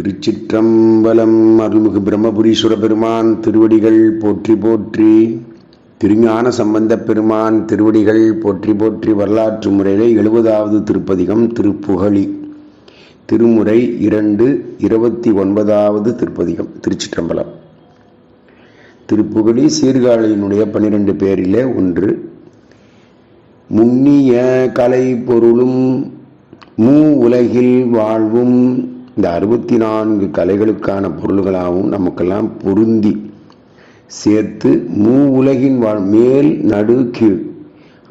திருச்சிற்றம்பலம் அருள்மிகு பிரம்மபுரீஸ்வர பெருமான் திருவடிகள் போற்றி போற்றி திருஞான சம்பந்தப் பெருமான் திருவடிகள் போற்றி போற்றி வரலாற்று முறையிலே எழுபதாவது திருப்பதிகம் திருப்புகழி. திருமுறை இரண்டு இருபத்தி ஒன்பதாவது திருப்பதிகம் திருச்சிற்றம்பலம். திருப்புகழி சீர்காழியினுடைய பன்னிரண்டு பேரிலே ஒன்று. முன்னிய கலை பொருளும் மூ உலகில் வாழ்வும் இந்த அறுபத்தி நான்கு கலைகளுக்கான பொருள்களாகவும் நமக்கெல்லாம் பொருந்தி சேர்த்து மூ உலகின் வாழ் மேல் நடு கீழ்.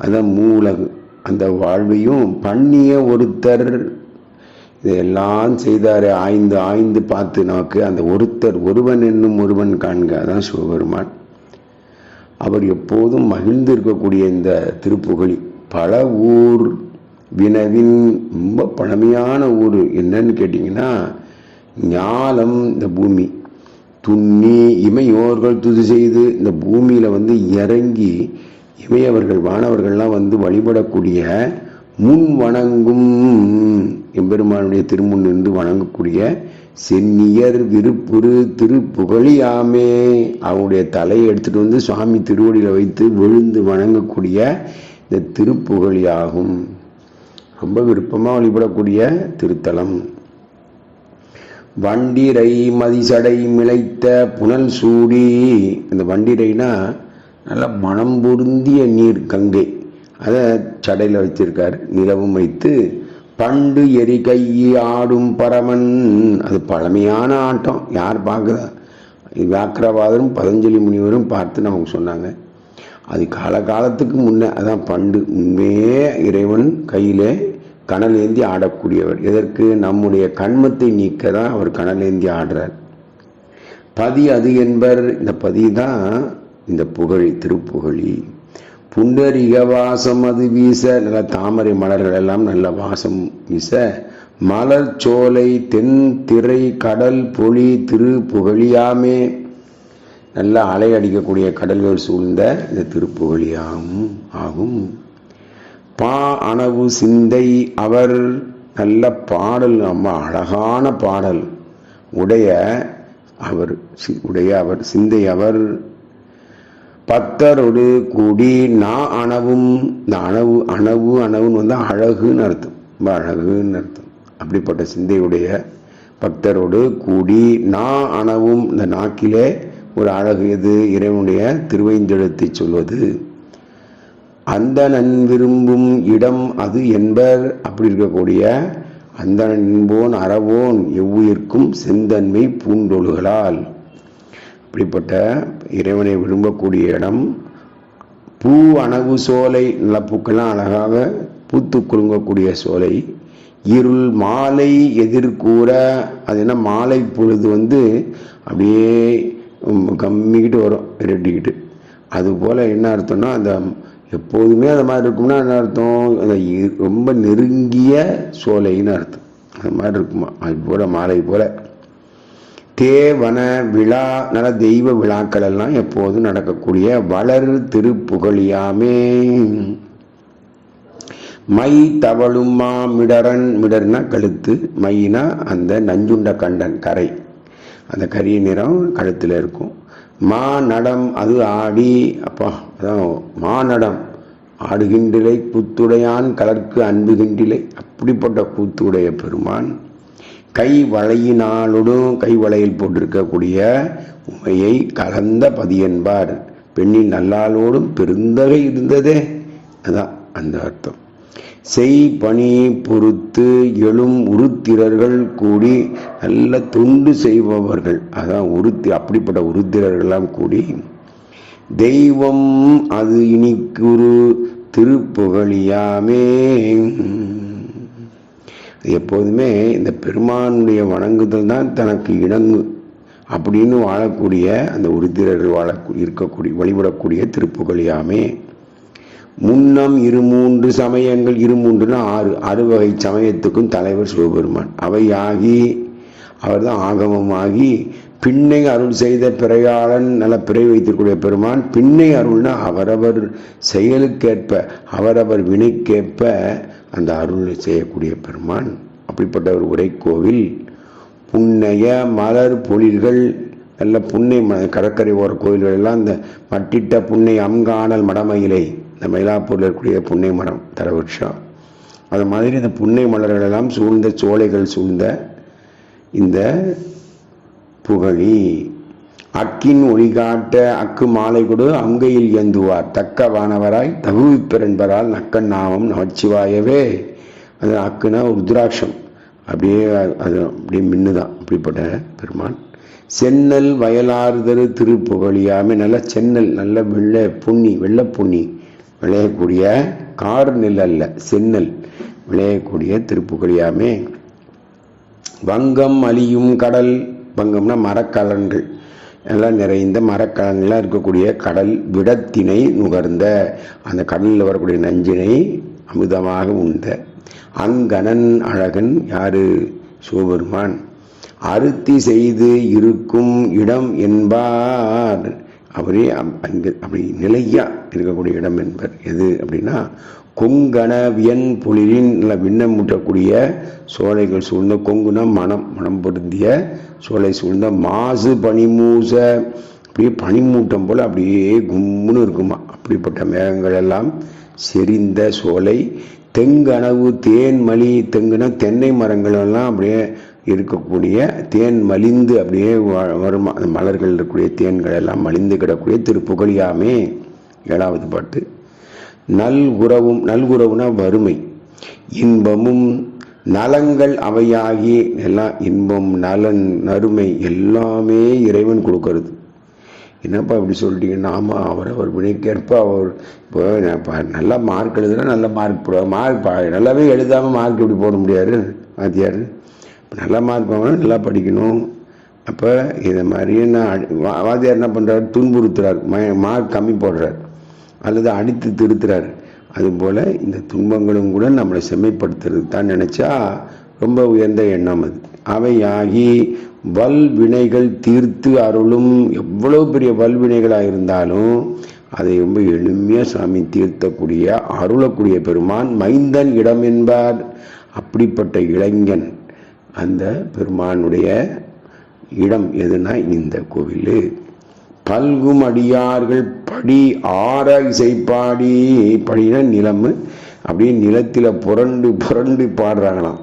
அதான் மூ உலகு. அந்த வாழ்வையும் பண்ணிய ஒருத்தர் இதெல்லாம் செய்தார் ஆய்ந்து ஆய்ந்து பார்த்து நமக்கு அந்த ஒருத்தர் ஒருவன் என்னும் ஒருவன் காண்க. அதான் சிவபெருமான். அவர் எப்போதும் மகிழ்ந்து இருக்கக்கூடிய இந்த திருப்புகழி. பல ஊர் வினவின் ரொம்ப பழமையான ஊர் என்னன்னு கேட்டிங்கன்னா ஞாலம் இந்த பூமி. துண்ணி இமையோர்கள் துது செய்து இந்த பூமியில் வந்து இறங்கி இமையவர்கள் வானவர்கள்லாம் வந்து வழிபடக்கூடிய முன் வணங்கும் எம்பெருமானுடைய திருமுன் நின்று வணங்கக்கூடிய சென்னியர் விருப்புரு திருப்புகழியாமே அவனுடைய தலையை எடுத்துகிட்டு வந்து சுவாமி திருவடியில் வைத்து விழுந்து வணங்கக்கூடிய இந்த திருப்புகழியாகும். விருப்பமாக வழிபடக்கூடிய திருத்தலம். வண்டிரை மதிசடை மிளைத்த புனல் சூடி. இந்த வண்டிரைனா நல்லா மனம் பொருந்திய நீர் கங்கை. அதை சடையில் வச்சிருக்கார். நிலவும் வைத்து பண்டு எரி கையி ஆடும் பரமன். அது பழமையான ஆட்டம். யார் பார்க்குறா? வியாக்கிரவாதரும் பதஞ்சலி முனிவரும் பார்த்து நமக்கு சொன்னாங்க. அது காலகாலத்துக்கு முன்னே. அதான் பண்டு. உண்மையே இறைவன் கையிலே கனலேந்தி ஆடக்கூடியவர். இதற்கு நம்முடைய கண்மத்தை நீக்க தான் அவர் கனலேந்தி ஆடுறார். பதி அது என்பர். இந்த பதி தான் இந்த புகழி திருப்புகழி. புண்டரிக வாசம் அது வீச. நல்ல தாமரை மலர்கள் எல்லாம் நல்ல வாசம் வீச. மலர் சோலை தென் திரை கடல் பொழி திரு புகழியாமே நல்ல அலை அடிக்கக்கூடிய கடல்கள் சூழ்ந்த இந்த திருப்புகழியாகும் ஆகும். பா அணவு சிந்தை அவர் நல்ல பாடல் ரொம்ப அழகான பாடல். உடைய அவர் உடைய அவர் சிந்தை அவர். பத்தரோடு கூடி நான் அணவும் இந்த அணவு அணவு அணவுன்னு வந்து அழகுன்னு அர்த்தம். ரொம்ப அழகுன்னு அர்த்தம். அப்படிப்பட்ட சிந்தையுடைய பக்தரோடு கூடி நான் அணவும் இந்த நாக்கிலே ஒரு அழகு எது? இறைவனுடைய திருவைந்தெழுத்தை சொல்வது. அந்த நன் விரும்பும் இடம் அது என்பர் அப்படி இருக்கக்கூடிய அந்த இன்போன் அறவோன் எவ்வுயிர்க்கும் செந்தன்மை பூண்டொழுகளால் அப்படிப்பட்ட இறைவனை விரும்பக்கூடிய இடம் பூ அணவு சோலை நிலப்பூக்கெல்லாம் அழகாக பூத்து குலுங்கக்கூடிய சோலை இருள் மாலை எதிர்கூற அது என்ன மாலை பொழுது வந்து அப்படியே கம்மிக்கிட்டு வரும் ரெட்டிக்கிட்டு. அதுபோல் என்ன அர்த்தம்னா அந்த எப்போதுமே அந்த மாதிரி இருக்கும்னா என்ன அர்த்தம்? அந்த ரொம்ப நெருங்கிய சோலைன்னு அர்த்தம். அந்த மாதிரி இருக்குமா? அது போல் மாலை போல். தேவன விழா நல்ல தெய்வ விழாக்கள் எல்லாம் எப்போதும் நடக்கக்கூடிய வளர் திருப்புகழியாமே. மை தவழுமா மிடரன் மிடர்னா கழுத்து மைனா அந்த நஞ்சுண்ட கண்டன் கரை. அந்த கரிய நிறம் கழுத்தில் இருக்கும். மா நடம் அது ஆடி. அப்பா அதான் மா நடம். ஆடுகின்றிலை கூத்துடையான் கலர்க்கு அன்புகின்றிலை. அப்படிப்பட்ட கூத்துடைய பெருமான். கை வளையினாலோடும் கை வளையில் போட்டிருக்கக்கூடிய உமையை கலந்த பதியென்பார். பெண்ணின் நல்லாளோடும் பெருந்தகை இருந்ததே. அதான் அந்த அர்த்தம். செய் பணி பொறுத்து எழும் உருத்திரர்கள் கூடி நல்ல தொண்டு செய்பவர்கள். அதான் உருத்தி அப்படிப்பட்ட உருத்திரர்கள்லாம் கூடி தெய்வம் அது இனிக்குரு திருப்புகழியாமே. எப்போதுமே இந்த பெருமானுடைய வணங்குதல் தான் தனக்கு இணங்கு அப்படின்னு வாழக்கூடிய அந்த உருத்திரர்கள் வாழ இருக்கக்கூடிய வழிபடக்கூடிய திருப்புகழியாமே. முன்னம் இரு மூன்று சமயங்கள் இரு மூன்றுனா ஆறு அறுவகை சமயத்துக்கும் தலைவர் சிவபெருமான். அவையாகி அவர்தான் ஆகமமாகி பின்னை அருள் செய்த பிறையாளன் நல்ல பிறை வைத்திருக்கூடிய பெருமான் பின்னை அருள்னா அவரவர் செயலுக்கேற்ப அவரவர் வினைக்கேற்ப அந்த அருள் செய்யக்கூடிய பெருமான். அப்படிப்பட்ட ஒரு உரைக்கோவில் புன்னைய மலர் பொழில்கள் நல்ல புன்னை ம கடற்கரை ஓர கோயில்கள் எல்லாம் இந்த மட்டிட்ட புன்னை அம்கானல் மடமயிலை. இந்த மயிலாப்பூரில் இருக்கக்கூடிய புன்னை மரம் தரவருஷம் அது மாதிரி இந்த புன்னை மலர்கள் எல்லாம் சூழ்ந்த சோலைகள் சூழ்ந்த இந்த புகழி. அக்கின் ஒளிகாட்ட அக்கு மாலை கொடு அங்கையில் ஏந்துவார். தக்க வானவராய் தகுவிப்பெறன்பரால் நக்கன் நாமம் நமச்சிவாயவே. அது அக்குனா ருத்ராட்சம். அப்படியே அது அப்படியே மின்னுதான். அப்படிப்பட்ட பெருமான். சென்னல் வயலாறுதரு திருப்புகழியாமே நல்ல சென்னல் நல்ல வெள்ளை புண்ணி வெள்ளை புண்ணி விளையக்கூடிய கார் நெல் அல்ல சென்னல். விளையக்கூடிய திருப்புகழியாமே. வங்கம் அழியும் கடல் வங்கம்னா மரக்கலன்கள். எல்லாம் நிறைந்த மரக்கலன்களாக இருக்கக்கூடிய கடல் விடத்தினை நுகர்ந்த அந்த கடலில் வரக்கூடிய நஞ்சினை அமுதமாக உண்ட. அங்கணன் அழகன் யாரு? சிவபெருமான். அறுத்தி செய்து இருக்கும் இடம் என்பார். அவரே அம்- அங்கு அப்படி நிலையா இருக்கக்கூடிய இடம் என்பர். எது அப்படின்னா கொங்கண வியன் பொழிலின் நல்ல விண்ணம் சோலைகள் சூழ்ந்த கொங்குனா மனம் மனம் பொருந்திய சோலை சூழ்ந்த மாசு பனிமூச அப்படியே பனிமூட்டம் போல் அப்படியே கும்முன்னு இருக்குமா. அப்படிப்பட்ட மேகங்கள் எல்லாம் செறிந்த சோலை தெங்கனவு தேன்மலி தெங்குனா தென்னை மரங்கள் எல்லாம் அப்படியே இருக்கக்கூடிய தேன் மலிந்து அப்படியே வ- வருமா அந்த மலர்கள் இருக்கக்கூடிய தேன்கள் எல்லாம் மலிந்து கிடக்கூடிய திருப்புகழியாமே ஏழாவது பாட்டு. நல் உறவும் நல்குறவுனா வறுமை. இன்பமும் நலங்கள் அவையாகி எல்லாம் இன்பம் நலன் நறுமை எல்லாமே இறைவன் கொடுக்கறது. என்னப்பா இப்படி சொல்லிட்டீங்கன்னா ஆமாம் அவர் அவர் வினைக்கேற்ப அவர் இப்போ நல்லா மார்க் எழுதுனா நல்ல மார்க் போடுவார். மார்க் நல்லாவே எழுதாமல் மார்க் இப்படி போட முடியாது வாத்தியார். நல்ல மார்க் வாங்கணும் நல்லா படிக்கணும். அப்போ இதை மாதிரியே நான் அடி- வாத்தியார் என்ன பண்ணுறாரு துன்புறுத்துறார். மார்க் கம்மி போடுறார். அல்லது அடித்து திருத்துறார். அதுபோல் இந்த துன்பங்களும் கூட நம்மளை செம்மைப்படுத்துறது தான் நினச்சா ரொம்ப உயர்ந்த எண்ணம் அது. அவையாகி வல்வினைகள் தீர்த்து அருளும் எவ்வளவு பெரிய வல்வினைகளாக இருந்தாலும் அதை ரொம்ப எளிமையாக சாமி தீர்த்தக்கூடிய அருளக்கூடிய பெருமான் மைந்தன் இடம் என்பார். அப்படிப்பட்ட இளைஞன் அந்த பெருமானுடைய இடம் எதுனா இந்த கோவில். பல்கும் அடியார்கள் படி ஆற இசைப்பாடி படினா நிலம். அப்படியே நிலத்தில் புரண்டு புரண்டு பாடுறாங்களாம்.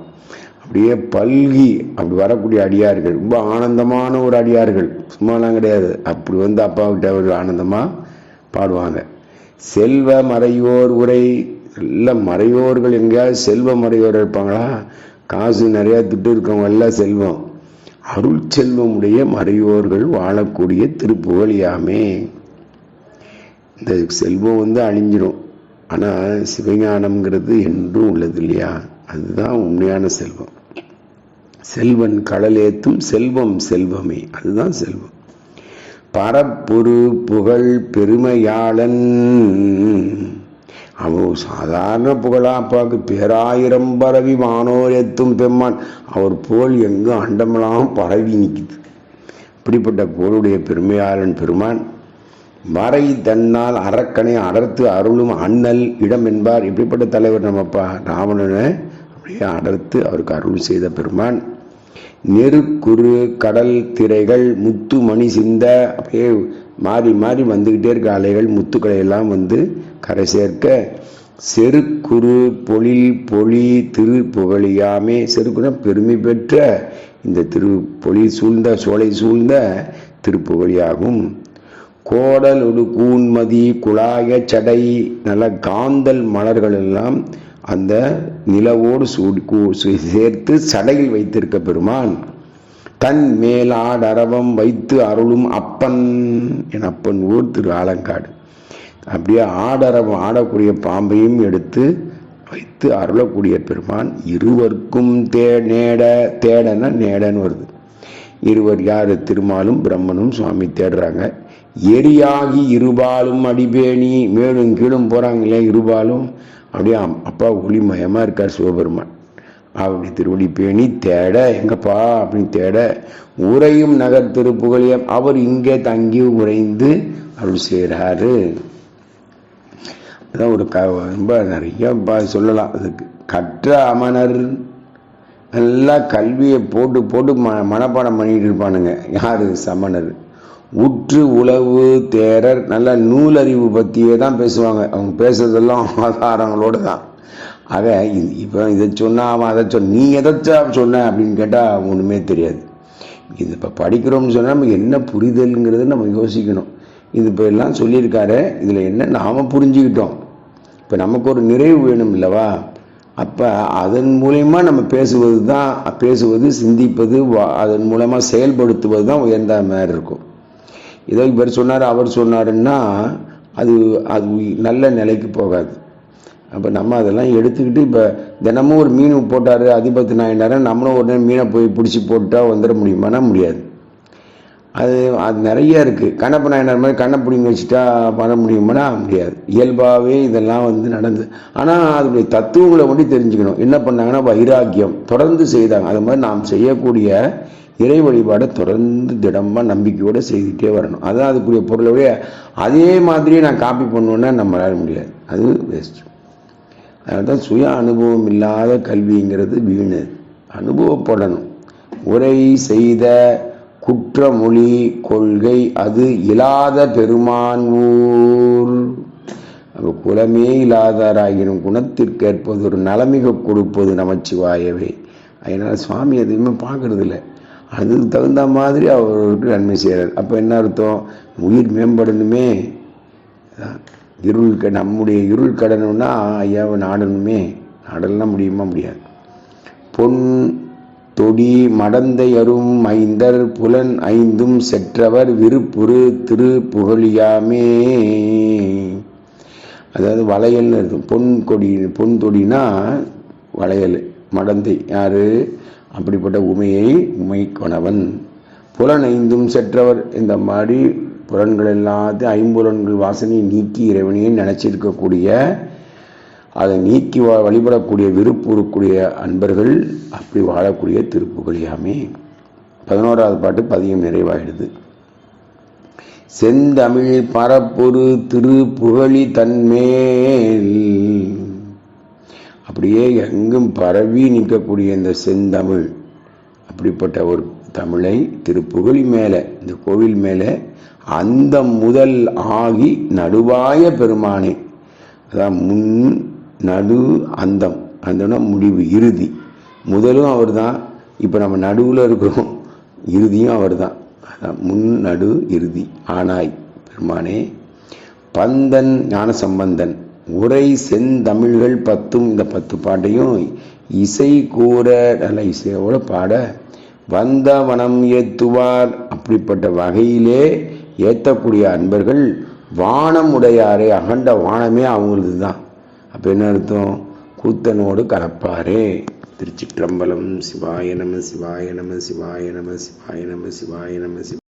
அப்படியே பல்கி அப்படி வரக்கூடிய அடியார்கள். ரொம்ப ஆனந்தமான ஒரு அடியார்கள். சும்மாலாம் கிடையாது. அப்படி வந்து அப்பாவிட்ட ஒரு ஆனந்தமாக பாடுவாங்க. செல்வ மறையோர் உரை. நல்ல மறையோர்கள் எங்கேயாவது செல்வ மறையோர் இருப்பாங்களா? காசு நிறையா துட்டு இருக்கவங்க எல்லாம் செல்வம். அருள் செல்வமுடைய மறையோர்கள் வாழக்கூடிய திருப்புகழியாமே இந்த செல்வம் வந்து அழிஞ்சிடும் ஆனால் சிவஞானம்ங்கிறது என்றும் உள்ளது இல்லையா? அதுதான் உண்மையான செல்வம். செல்வன் கடலேத்தும் செல்வம் செல்வமே. அதுதான் செல்வம். பரப்புரு புகழ் பெருமையாளன். அவன் சாதாரண புகழா அப்பாவுக்கு பேராயிரம் பரவி வானோர் எத்தும் பெம்மான். அவர் புகழ் எங்கும் அண்டமெல்லாம் பரவி நிற்குது. இப்படிப்பட்ட புகழுடைய பெருமையாளன் பெருமான் வரை தன்னால் அரக்கனை அடர்த்து அருளும் அண்ணல் இடம் என்பார். இப்படிப்பட்ட தலைவர் நம்மப்பா ராவணனை அப்படியே அடர்த்து அவருக்கு அருள் செய்த பெருமான். நெருக்குறு கடல் திரைகள் முத்து மணி சிந்த அப்படியே மாறி மாறி வந்துக்கிட்டே இருக்க அலைகள் முத்துக்களை எல்லாம் வந்து கரை சேர்க்க செருக்குறு பொழில் பொழி திரு புகழியாமே. செருக்குனா பெருமை பெற்ற இந்த திரு பொழி சூழ்ந்த சோலை சூழ்ந்த திருப்புகழியாகும் கோடல் ஒரு கூன்மதி குழாய சடை நல்ல காந்தல் மலர்கள் எல்லாம் அந்த நிலவோடு சூடி சு- சேர்த்து சடையில் வைத்திருக்க பெருமான் தன் மேலாடரவம் வைத்து அருளும் அப்பன் என் அப்பன் ஊர் திரு ஆலங்காடு. அப்படியே ஆடரவம் ஆடக்கூடிய பாம்பையும் எடுத்து வைத்து அருளக்கூடிய பெருமான் இருவர்க்கும் தே நேட தேடன நேடன்னு வருது. இருவர் யார்? திருமாலும் பிரம்மனும் சுவாமி தேடுறாங்க. எரியாகி இருபாலும் அடிபேணி மேலும் கீழும் போகிறாங்களே இருபாலும்? அப்படியே அப்பா ஒளிமயமாக இருக்கார் சிவபெருமான். அப்படி திருவடி பேணி தேட எங்கப்பா அப்படின்னு தேட உரையும் நகர் திருப்புகழியம் அவர் இங்கே தங்கி உறைந்து அருள் செய்கிறாரு அதான் ஒரு க ரொம்ப நிறைய சொல்லலாம். அதுக்கு கற்ற அமனர் நல்லா கல்வியை போட்டு போட்டு ம மனப்பாடம் பண்ணிட்டு இருப்பானுங்க. யார்? சமணர். உற்று உளவு தேரர் நல்ல நூலறிவு பற்றியே தான் பேசுவாங்க. அவங்க பேசுறதெல்லாம் ஆதாரங்களோடு தான். ஆக இது இப்போ இதை சொன்னால் அவன் அதை சொன்ன நீ எதைச்சா சொன்ன அப்படின்னு கேட்டால் ஒன்றுமே தெரியாது. இது இப்போ படிக்கிறோம்னு சொன்னால் நமக்கு என்ன புரிதல்ங்கிறத நம்ம யோசிக்கணும். இது இப்போ எல்லாம் சொல்லியிருக்காரு. இதில் என்ன நாம் புரிஞ்சுக்கிட்டோம். இப்போ நமக்கு ஒரு நிறைவு வேணும் இல்லவா? அப்போ அதன் மூலயமா நம்ம பேசுவது தான் பேசுவது சிந்திப்பது வா- அதன் மூலமாக செயல்படுத்துவது தான் உயர்ந்த மாதிரி இருக்கும். ஏதோ இவர் சொன்னார் அவர் சொன்னாருன்னா அது அது நல்ல நிலைக்கு போகாது. அப்போ நம்ம அதெல்லாம் எடுத்துக்கிட்டு இப்போ தினமும் ஒரு மீன் போட்டார் அதிபத்து நாயினாரம் நம்மளும் உடனே மீனை போய் பிடிச்சி போட்டால் வந்துட முடியுமானா முடியாது. அது அது நிறைய இருக்குது கண்ணப்ப நாயனார் மாதிரி கண்ணை பிடிங்கி வச்சுட்டா பண்ண முடியுமானா முடியாது. இயல்பாகவே இதெல்லாம் வந்து நடந்து ஆனால் அதனுடைய தத்துவங்களை மட்டும் தெரிஞ்சுக்கணும். என்ன பண்ணாங்கன்னா வைராக்கியம். தொடர்ந்து செய்தாங்க. அது மாதிரி நாம் செய்யக்கூடிய இறை வழிபாடை தொடர்ந்து திடமாக நம்பிக்கையோடு செய்துகிட்டே வரணும். அதான் அதுக்குரிய பொருளோடைய அதே மாதிரியே நான் காப்பி பண்ணுவேன்னா நம்மளால முடியாது. அது வேஸ்ட் அதனால தான் சுய அனுபவம் இல்லாத கல்விங்கிறது வீணு. அனுபவப்படணும். உரை செய்த குற்றமொழி கொள்கை அது இல்லாத பெருமான் ஊர். குலமே இல்லாதாராகினும் குணத்திற்கேற்பது ஒரு நலமிக கொடுப்பது நமச்சிவாயவே. அதனால் சுவாமி எதுவுமே பார்க்கறதில்லை. அதுக்கு தகுந்த மாதிரி அவருக்கு நன்மை செய்கிறார். அப்போ என்ன அர்த்தம்? உயிர் மேம்படணுமே. இருள் க நம்முடைய இருள் கடணும்னா ஐயாவை நாடணுமே. நாடலாம் முடியுமா? முடியாது. பொன் தொடி மடந்தை அரும் ஐந்தர் புலன் ஐந்தும் செற்றவர் விருப்புரு திரு புகழியாமே அதாவது வளையல்னு இருக்கும். பொன் கொடி பொன் தொடினா வளையல் மடந்தை. யாரு? அப்படிப்பட்ட உமையை உமை கொணவன் புலன் ஐந்தும் செற்றவர் இந்த மாதிரி புலன்கள் எல்லாத்தையும் ஐம்புலன்கள் வாசனையை நீக்கி இறைவனையே நினைச்சிருக்கக்கூடிய அதை நீக்கி வா- வழிபடக்கூடிய விருப்புறக்கூடிய அன்பர்கள் அப்படி வாழக்கூடிய திருப்புகழியாமே. பதினோராவது பாட்டு பதியம் நிறைவாயிடுது. செந்தமிழ் பரப்பொரு திருப்புகழி தன்மேல் அப்படியே எங்கும் பரவி நிற்கக்கூடிய இந்த செந்தமிழ் அப்படிப்பட்ட ஒரு தமிழை திருப்புகழி மேலே இந்த கோவில் மேலே அந்த முதல் ஆகி நடுவாய பெருமானே. அதான் முன் நடு அந்தம். அந்தம்னா முடிவு இறுதி. முதலும் அவர் தான் இப்போ நம்ம நடுவில் இருக்கிறோம். இறுதியும் அவர் தான் அதான் முன் நடு இறுதி. ஆனாய் பெருமானே. பந்தன் ஞான சம்பந்தன் உரை செந்தமிழ்கள் பத்தும் இந்த பத்து பாட்டையும் இசை கூற நல்ல இசையோட பாட வந்தவனம் ஏத்துவார். அப்படிப்பட்ட வகையிலே ஏற்றக்கூடிய அன்பர்கள் வானம் உடையாரே அகண்ட வானமே அவங்களது தான். அப்போ என்ன அர்த்தம்? கூத்தனோடு கலப்பாரே. திருச்சிற்றம்பலம் சிவாய நம சிவாய நம சிவாய நம சிவாய நம சிவாய நம சிவாய